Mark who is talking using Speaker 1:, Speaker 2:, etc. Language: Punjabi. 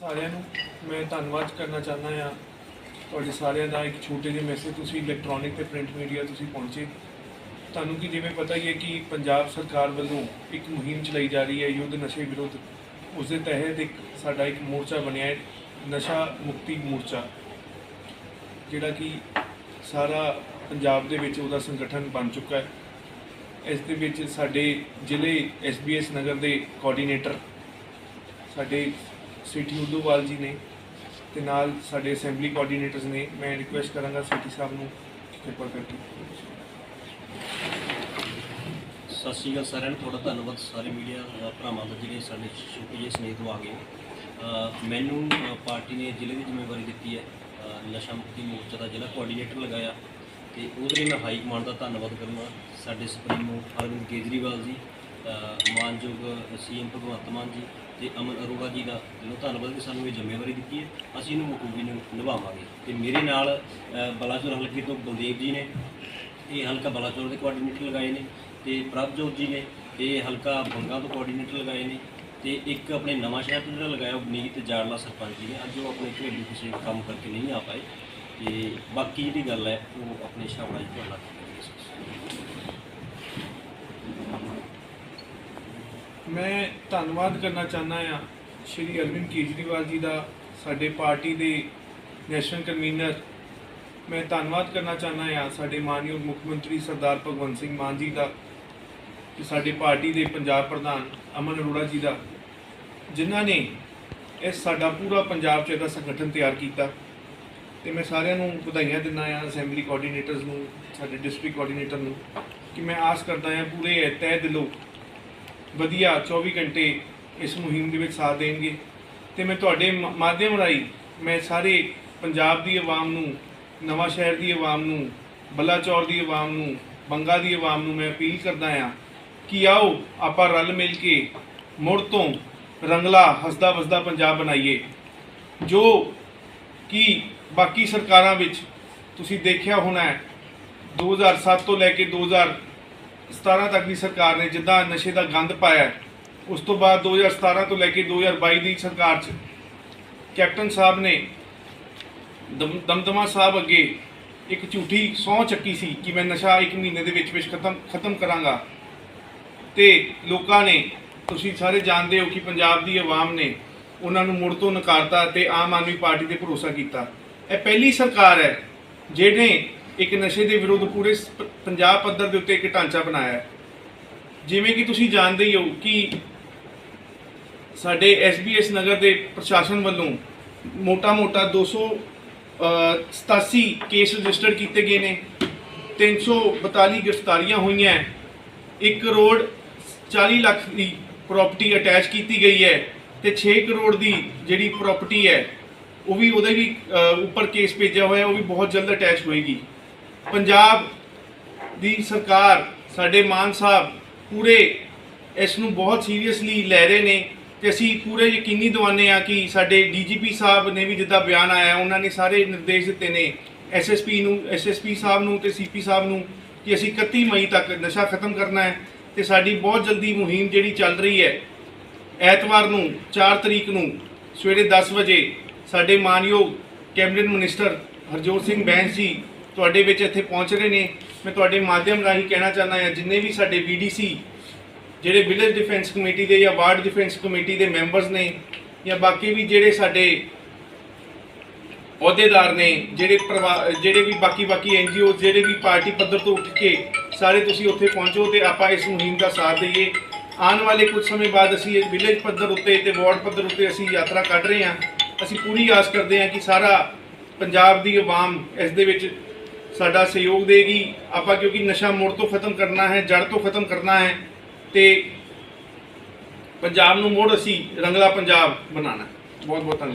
Speaker 1: ਸਾਰਿਆਂ ਨੂੰ ਮੈਂ ਧੰਨਵਾਦ ਕਰਨਾ ਚਾਹੁੰਦਾ ਹਾਂ। ਤੁਹਾਡੇ ਸਾਰਿਆਂ ਦਾ ਇੱਕ ਛੋਟੇ ਜਿਹੇ ਮੈਸੇਜ ਤੁਸੀਂ ਇਲੈਕਟ੍ਰੋਨਿਕ ਤੇ ਪ੍ਰਿੰਟ ਮੀਡੀਆ ਤੁਸੀਂ ਪਹੁੰਚੇ। ਤੁਹਾਨੂੰ ਕਿ ਜਿਵੇਂ ਪਤਾ ਹੀ ਹੈ ਕਿ ਪੰਜਾਬ ਸਰਕਾਰ ਵੱਲੋਂ ਇੱਕ ਮੁਹਿੰਮ ਚਲਾਈ ਜਾ ਰਹੀ ਹੈ, ਯੁੱਧ ਨਸ਼ੇ ਵਿਰੁੱਧ। ਉਸ ਦੇ ਤਹਿਤ ਇੱਕ ਸਾਡਾ ਇੱਕ ਮੋਰਚਾ ਬਣਿਆ ਹੈ, ਨਸ਼ਾ ਮੁਕਤੀ ਮੋਰਚਾ। ਜਿਹੜਾ ਕਿ ਸਾਰਾ ਪੰਜਾਬ ਦੇ ਵਿੱਚ ਉਹਦਾ ਸੰਗਠਨ ਬਣ ਚੁੱਕਾ ਹੈ। ਇਸ ਦੇ ਵਿੱਚ ਸਾਡੇ ਜ਼ਿਲ੍ਹੇ ਐਸਬੀਐਸ ਨਗਰ ਦੇ ਕੋਆਰਡੀਨੇਟਰ ਸਾਡੇ ਸਿਟੀ ਉਦੋਵਾਲ ਜੀ ਨੇ ਤੇ ਨਾਲ ਸਾਡੇ ਅਸੈਂਬਲੀ ਕੋਆਰਡੀਨੇਟਰਸ ਨੇ ਮੈਂ ਰਿਕੁਐਸਟ ਕਰਾਂਗਾ ਸਿਟੀ ਸਾਹਿਬ ਨੂੰ ਕਿ ਕਿਰਪਾ ਕਰਕੇ
Speaker 2: ਸਤਿ ਸ਼੍ਰੀ ਅਕਾਲ ਸਾਰਿਆਂ ਨੂੰ ਤੁਹਾਡਾ ਧੰਨਵਾਦ ਸਾਰੇ ਮੀਡੀਆ ਭਰਾਵਾਂ ਦਾ ਜਿਹੜੇ ਸਾਡੇ ਛੋਟੇ ਜਿਹੇ ਸਨੇਹ ਤੋਂ ਆ ਗਏ ਮੈਨੂੰ ਪਾਰਟੀ ਨੇ ਜ਼ਿਲ੍ਹੇ ਦੀ ਜ਼ਿੰਮੇਵਾਰੀ ਦਿੱਤੀ ਹੈ। ਨਸ਼ਾ ਮੁਕਤੀ ਮੋਰਚਾ ਦਾ ਜ਼ਿਲ੍ਹਾ ਕੋਆਰਡੀਨੇਟਰ ਲਗਾਇਆ ਤੇ ਉਹਦੇ ਲਈ ਮੈਂ ਹਾਈ ਕਮਾਂਡ ਦਾ ਧੰਨਵਾਦ ਕਰਨਾ ਸਾਡੇ ਸੁਪਰੀਮੋ ਅਰਵਿੰਦ ਕੇਜਰੀਵਾਲ ਜੀ ਅ, ਮਾਨਯੋਗ ਸੀਐਮ ਭਗਵੰਤ ਮਾਨ ਜੀ ਤੇ ਅਮਨ ਅਰੋੜਾ ਜੀ ਦਾ ਦਿਲੋਂ ਧੰਨਵਾਦ ਕਿ ਸਾਨੂੰ ਇਹ ਜ਼ਿੰਮੇਵਾਰੀ ਦਿੱਤੀ ਹੈ। ਅਸੀਂ ਇਹਨੂੰ ਮੁਕੂਬੀ ਨੂੰ, ਨਿਭਾਵਾਂਗੇ। ਤੇ ਮੇਰੇ ਨਾਲ ਬਲਾਚੌਰ ਹਲਕੇ ਤੋਂ ਬਲਦੇਵ ਜੀ ਨੇ, ਇਹ ਹਲਕਾ ਬਲਾਚੌਰ ਦੇ ਕੋਆਰਡੀਨੇਟਰ ਲਗਾਏ ਨੇ ਤੇ ਪ੍ਰਭਜੋਤ ਜੀ ਨੇ ਇਹ ਹਲਕਾ ਬੰਗਾ ਤੋਂ ਕੋਆਰਡੀਨੇਟਰ ਲਗਾਏ ਨੇ ਤੇ ਇੱਕ ਆਪਣੇ ਨਵਾਂ ਸ਼ਹਿਰ ਤੋਂ ਜਿਹੜਾ ਲਗਾਇਆ ਉਹ ਨੀਤ ਜਾੜਲਾ ਸਰਪੰਚ ਜੀ ਨੇ। ਅੱਜ ਉਹ ਆਪਣੇ ਘਰੇਲੂ ਕਿਸੇ ਕੰਮ ਕਰਕੇ ਨਹੀਂ ਆ ਪਾਏ। ਤੇ ਬਾਕੀ ਜਿਹੜੀ ਗੱਲ ਹੈ, ਉਹ ਆਪਣੇ ਸ਼ਾਬੜਾ ਜੀ ਤੋਂ ਲੱਗ
Speaker 1: ਮੈਂ ਧੰਨਵਾਦ ਕਰਨਾ ਚਾਹੁੰਦਾ ਹਾਂ ਸ਼੍ਰੀ ਅਰਵਿੰਦ ਕੇਜਰੀਵਾਲ ਜੀ ਦਾ, ਸਾਡੇ ਪਾਰਟੀ ਦੇ ਨੈਸ਼ਨਲ ਕਨਵੀਨਰ ਮੈਂ ਧੰਨਵਾਦ ਕਰਨਾ ਚਾਹੁੰਦਾ ਹਾਂ ਸਾਡੇ ਮਾਨਯੋਗ ਮੁੱਖ ਮੰਤਰੀ ਸਰਦਾਰ ਭਗਵੰਤ ਸਿੰਘ ਮਾਨ ਜੀ ਦਾ ਤੇ ਸਾਡੇ ਪਾਰਟੀ ਦੇ ਪੰਜਾਬ ਪ੍ਰਧਾਨ ਅਮਨ ਅਰੋੜਾ ਜੀ ਦਾ, ਜਿਨ੍ਹਾਂ ਨੇ ਇਹ ਸਾਡਾ ਪੂਰਾ ਪੰਜਾਬ 'ਚ ਇਹਦਾ ਸੰਗਠਨ ਤਿਆਰ ਕੀਤਾ। ਤੇ ਮੈਂ ਸਾਰਿਆਂ ਨੂੰ ਵਧਾਈਆਂ ਦਿੰਦਾ ਹਾਂ ਅਸੈਂਬਲੀ ਕੋਆਰਡੀਨੇਟਰਸ ਨੂੰ, ਸਾਡੇ ਡਿਸਟ੍ਰਿਕਟ ਕੋਆਰਡੀਨੇਟਰ ਨੂੰ, ਕਿ ਮੈਂ ਆਸ ਕਰਦਾ ਹਾਂ ਪੂਰੇ ਤਹਿ ਦਿਲੋਂ ਵਧੀਆ 24 ਘੰਟੇ ਇਸ ਮੁਹਿੰਮ ਦੇ ਵਿੱਚ ਸਾਥ ਦੇਣਗੇ। ਤੇ ਮੈਂ ਤੁਹਾਡੇ ਮ- ਮਾਧਿਅਮ ਰਾਹੀਂ ਮੈਂ ਸਾਰੇ ਪੰਜਾਬ ਦੀ ਆਵਾਮ ਨੂੰ, ਨਵਾਂ ਸ਼ਹਿਰ ਦੀ ਆਵਾਮ ਨੂੰ, ਬਲਾਚੌਰ ਦੀ ਆਵਾਮ ਨੂੰ, ਬੰਗਾ ਦੀ ਆਵਾਮ ਨੂੰ ਮੈਂ ਅਪੀਲ ਕਰਦਾ ਹਾਂ ਕਿ ਆਓ ਆਪਾਂ ਰਲ ਮਿਲ ਕੇ ਮੁੜ ਤੋਂ ਰੰਗਲਾ ਹੱਸਦਾ ਵਸਦਾ ਪੰਜਾਬ ਬਣਾਈਏ। ਜੋ ਕਿ ਬਾਕੀ ਸਰਕਾਰਾਂ ਵਿੱਚ ਤੁਸੀਂ ਦੇਖਿਆ ਹੋਣਾ ਹੈ 2007 ਤੋਂ ਲੈ ਕੇ 2017 ਤੱਕ ਦੀ ਸਰਕਾਰ ਨੇ ਜਿੱਦਾਂ ਨਸ਼ੇ ਦਾ ਗੰਦ ਪਾਇਆ ਉਸ ਤੋਂ ਬਾਅਦ 2017 ਤੋਂ ਲੈ ਕੇ 2022 ਦੀ ਸਰਕਾਰ 'ਚ ਕੈਪਟਨ ਸਾਹਿਬ ਨੇ ਦਮ- ਦਮਦਮਾ ਸਾਹਿਬ ਅੱਗੇ ਇੱਕ ਝੂਠੀ ਸਹੁੰ ਚੱਕੀ ਸੀ ਕਿ ਮੈਂ ਨਸ਼ਾ ਇੱਕ ਮਹੀਨੇ ਦੇ ਵਿੱਚ ਵਿੱਚ ਖਤਮ ਖਤਮ ਕਰਾਂਗਾ। ਤੇ ਲੋਕਾਂ ਨੇ, ਤੁਸੀਂ ਸਾਰੇ ਜਾਣਦੇ ਹੋ ਕਿ ਪੰਜਾਬ ਦੀ ਆਵਾਮ ਨੇ ਉਹਨਾਂ ਨੂੰ ਮੁੜ ਤੋਂ ਨਕਾਰਤਾ ਤੇ ਆਮ ਆਦਮੀ ਪਾਰਟੀ ਤੇ ਭਰੋਸਾ ਕੀਤਾ। ਇਹ ਪਹਿਲੀ ਸਰਕਾਰ ਹੈ, ਜਿਹਨੇ ਇੱਕ ਨਸ਼ੇ ਦੇ ਵਿਰੁੱਧ ਪੂਰੇ ਸ- ਪ- ਪੰਜਾਬ ਪੱਧਰ ਦੇ ਉੱਤੇ ਇੱਕ ਢਾਂਚਾ ਬਣਾਇਆ ਹੈ। ਜਿਵੇਂ ਕਿ ਤੁਸੀਂ ਜਾਣਦੇ ਹੀ ਹੋ ਕਿ ਸਾਡੇ ਐਸਬੀਐਸ ਨਗਰ ਦੇ ਪ੍ਰਸ਼ਾਸਨ ਵੱਲੋਂ ਮੋਟਾ-ਮੋਟਾ 287 ਕੇਸ ਰਜਿਸਟਰ ਕੀਤੇ ਗਏ ਨੇ। 342 ਗ੍ਰਿਫਤਾਰੀਆਂ ਹੋਈਆਂ 1 ਕਰੋੜ 40 ਲੱਖ ਦੀ ਪ੍ਰਾਪਰਟੀ ਅਟੈਚ ਕੀਤੀ ਗਈ ਹੈ ਤੇ 6 ਕਰੋੜ ਦੀ ਜਿਹੜੀ ਪ੍ਰਾਪਰਟੀ ਹੈ ਉਹ ਵੀ ਉਹਦੇ ਵੀ ਅ, ਉੱਪਰ ਕੇਸ ਭੇਜਿਆ ਹੋਇਆ ਉਹ ਵੀ ਬਹੁਤ ਜਲਦ ਅਟੈਚ ਹੋਏਗੀ। ਪੰਜਾਬ ਦੀ ਸਰਕਾਰ ਸਾਡੇ ਮਾਨ ਸਾਹਿਬ ਪੂਰੇ ਇਸ ਨੂੰ ਬਹੁਤ ਸੀਰੀਅਸਲੀ ਲੈ ਰਹੇ ਨੇ ਤੇ ਅਸੀਂ ਪੂਰੇ ਯਕੀਨੀ ਦਿਵਾਨੇ ਆ ਕਿ ਸਾਡੇ ਡੀਜੀਪੀ ਸਾਹਿਬ ਨੇ ਵੀ ਜਿੱਦਾਂ ਬਿਆਨ ਆਇਆ, ਉਹਨਾਂ ਨੇ ਸਾਰੇ ਨਿਰਦੇਸ਼ ਦਿੱਤੇ ਨੇ ਐਸਐਸਪੀ ਨੂੰ ਐਸਐਸਪੀ ਸਾਹਿਬ ਨੂੰ ਤੇ ਸੀਪੀ ਸਾਹਿਬ ਨੂੰ ਕਿ ਅਸੀਂ 31 ਮਈ ਤੱਕ ਨਸ਼ਾ ਖਤਮ ਕਰਨਾ ਹੈ ਤੇ ਸਾਡੀ ਬਹੁਤ ਜਲਦੀ ਮੁਹਿੰਮ ਜਿਹੜੀ ਚੱਲ ਰਹੀ ਹੈ, ਐਤਵਾਰ ਨੂੰ 4 ਤਰੀਕ ਨੂੰ ਸਵੇਰੇ 10 ਵਜੇ ਸਾਡੇ ਮਾਨਯੋਗ ਕੈਬਨਿਟ ਮਿਨਿਸਟਰ ਹਰਜੋਤ ਸਿੰਘ ਬੈਂਸ ਜੀ ਤੁਹਾਡੇ ਵਿੱਚ ਇੱਥੇ ਪਹੁੰਚ ਰਹੇ ਨੇ। ਮੈਂ ਤੁਹਾਡੇ ਮਾਧਿਅਮ ਰਾਹੀਂ ਕਹਿਣਾ ਚਾਹੁੰਦਾ ਹਾਂ, ਜਿੰਨੇ ਵੀ ਸਾਡੇ ਵੀਡੀਸੀ ਜਿਹੜੇ ਵਿਲੇਜ ਡਿਫੈਂਸ ਕਮੇਟੀ ਦੇ ਜਾਂ ਵਾਰਡ ਡਿਫੈਂਸ ਕਮੇਟੀ ਦੇ ਮੈਂਬਰਸ ਨੇ, ਜਾਂ ਬਾਕੀ ਵੀ ਜਿਹੜੇ ਸਾਡੇ ਅਹੁਦੇਦਾਰ ਨੇ, ਜਿਹੜੇ ਪਰਿਵਾ- ਜਿਹੜੇ ਵੀ ਬਾਕੀ ਬਾਕੀ ਐਨਜੀਓ ਜਿਹੜੇ ਵੀ ਪਾਰਟੀ ਪੱਧਰ ਤੋਂ ਉੱਠ ਕੇ ਸਾਰੇ ਤੁਸੀਂ ਉੱਥੇ ਪਹੁੰਚੋ ਤੇ ਆਪਾਂ ਇਸ ਮੁਹਿੰਮ ਦਾ ਸਾਥ ਦਈਏ। ਆਉਣ ਵਾਲੇ ਕੁਝ ਸਮੇਂ ਬਾਅਦ ਅਸੀਂ ਇਹ ਵਿਲੇਜ ਪੱਧਰ ਉੱਤੇ ਤੇ ਵਾਰਡ ਪੱਧਰ ਉੱਤੇ ਅਸੀਂ ਯਾਤਰਾ ਕੱਢ ਰਹੇ ਹਾਂ। ਅਸੀਂ ਪੂਰੀ ਆਸ ਕਰਦੇ ਹਾਂ ਕਿ ਸਾਰਾ ਪੰਜਾਬ ਦੀ ਆਵਾਮ ਇਸ ਦੇ ਵਿੱਚ ਸਾਡਾ ਸਹਿਯੋਗ ਦੇਗੀ। ਆਪਾਂ ਕਿਉਂਕਿ ਨਸ਼ਾ ਮੁੜ ਤੋਂ ਖਤਮ ਕਰਨਾ ਹੈ, ਜੜ ਤੋਂ ਖਤਮ ਕਰਨਾ ਹੈ, ਤੇ ਪੰਜਾਬ ਨੂੰ ਮੁੜ ਅਸੀਂ ਰੰਗਲਾ ਪੰਜਾਬ ਬਣਾਉਣਾ ਬਹੁਤ ਬਹੁਤ ਧੰਨਵਾਦ।